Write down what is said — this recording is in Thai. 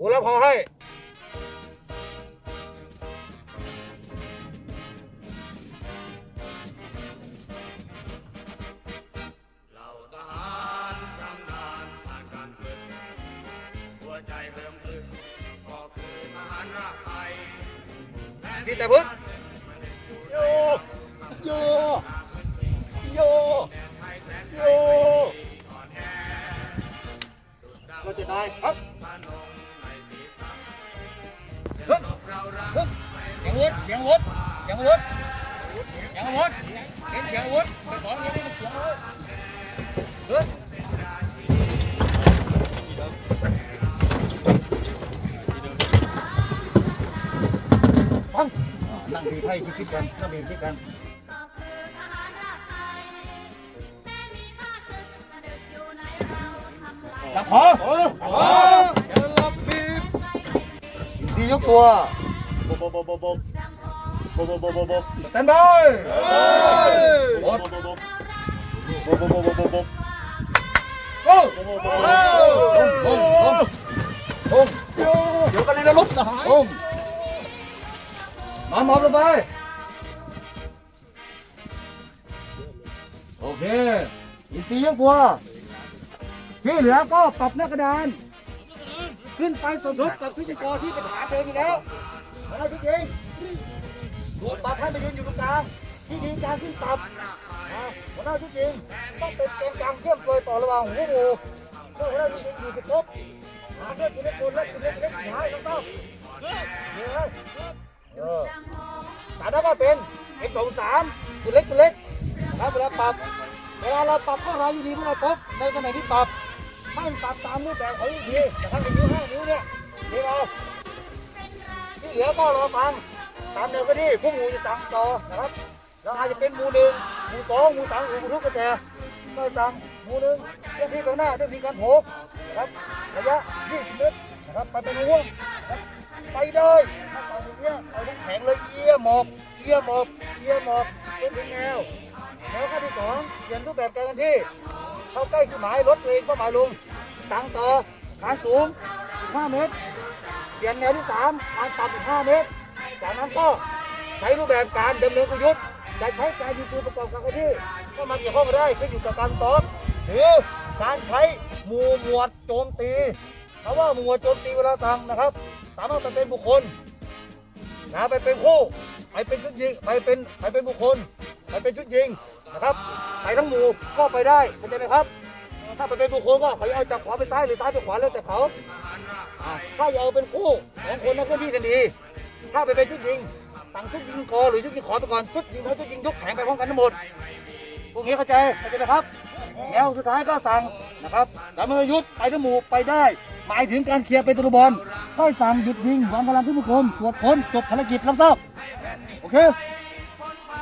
โอ้แล้วพอให้คิดแต่พึ่งโย โย โย โยเราจะได้ครับ เสียงวุฒิเสียงวุฒิเสียงวุฒเห็นเสียงวุฒิไปบอกเสียงวุฒิเสีงนั่งดีไพ่ชิดกันนั่งดีชิดกันจับขอโออโหเดินลับบีบสี่ยกตัวบบบบบบ บบบบบบบบบบสแตนบายบบบบบบบบบบบบบบบโอ้โหโอ้โหโอ้เดี๋ยวกันเลยนะลูกสหายมาหมอบลงไป โอเค อีกทียกตัว ที่เหลือก็ปรับหน้ากระดาน ขึ้นไปสมทบกับพิธีกรที่เป็นฐานเดิมอยู่แล้วอะไรพี่เอง ดูปรับให้มายืนอยู่ตรงกลางที่ดีการขึ้นปรับนะหัวหน้าที่จริงต้องเป็นเกณฑ์กลางเชื่อมโดยต่อระหว่างหัวหมูเพื่อหัวหน้าที่จริงอยู่กับทบหาเพื่อนคุณเล็กคนเล็กคุณเล็กเล็กหายต้องต้องเดี๋ยวเออแต่ถ้ก็เป็นเอ็กสองสามคุณเล็กคุณเล็กนะเวลาปรับเวลาเราปรับเข้ามาอยู่ดีเมื่อไหรปุ๊บในตำแหน่งที่ปรับให้มันปรับตามรูปแบบของอีกทีแต่ถ้าเป็นนิ้วห้านิ้วเนี่ยนี่เราที่เหลือก็รอฟัง ตามแนวคดีพวกหมูจะสั่งต่อนะครับแล้วอาจจะเป็นหมูหนึ่งหมูสองหมูสามหมูทุกกระแจก็สั่งหมูหนึ่งเรื่องที่ตรงหน้าเรื่องที่การโผล่นะครับระยะ20เมตรนะครับไปเป็นห่วงไปเลยถ้าไปตรงเนี้ยไปทั้งแข็งเลยเอียหมอบเอียหมอบเอียหมอบจนถึงแนวแล้วข้อที่สองเปลี่ยนรูปแบบการกันที่เข้าใกล้จุดหมายรถตัวเองเป้าหมายลงตั้งต่อฐานสูง 15 เมตร เปลี่ยนแนวที่สามการต่ำ15 เมตร จากนั้นก็ใช้รูปแบบการดำเนินกลยุทธ์จะใช้การยิงปืนประกอบกับที่ก็มาเกี่ยวข้องกันได้ขึ้นอยู่กับการตอบหรือการใช้หมู่หมวดโจมตีคำว่าหมู่หมวดโจมตีเวลาทำนะครับ สามารถไปเป็นบุคคลนะไปเป็นคู่ไปเป็นชุดยิงไปเป็นไปเป็นบุคคลไปเป็นชุดยิงนะครับไปทั้งหมู่ก็ไปได้เข้าใจไหมครับ ถ้าไปเป็นบุคคลก็เขาเอาจากขวาไปซ้ายหรือซ้ายไปขวาแล้วแต่เขาอ่าถ้าจะเอาเป็นคู่สองคนนั้นเคลื่อนที่กันดี ถ้าไปเป็นชุดยิงสั่งชุดยิงกอหรือชุดยิงขอไปก่อนชุดยิงเขาชุดยิงยกแข็งไปพร้อมกันทั้งหมดพวกนี้เข้าใจเข้าใจไหมครับ แล้วสุดท้ายก็สั่งนะครับดำเนินยุทธไปทั้งหมู่ไปได้ หมายถึงการเคลียร์เป็นตุลบอลให้สั่งหยุดยิงวางพลังขึ้นผู้ชมตรวจค้นจบภารกิจรับทราบโอเค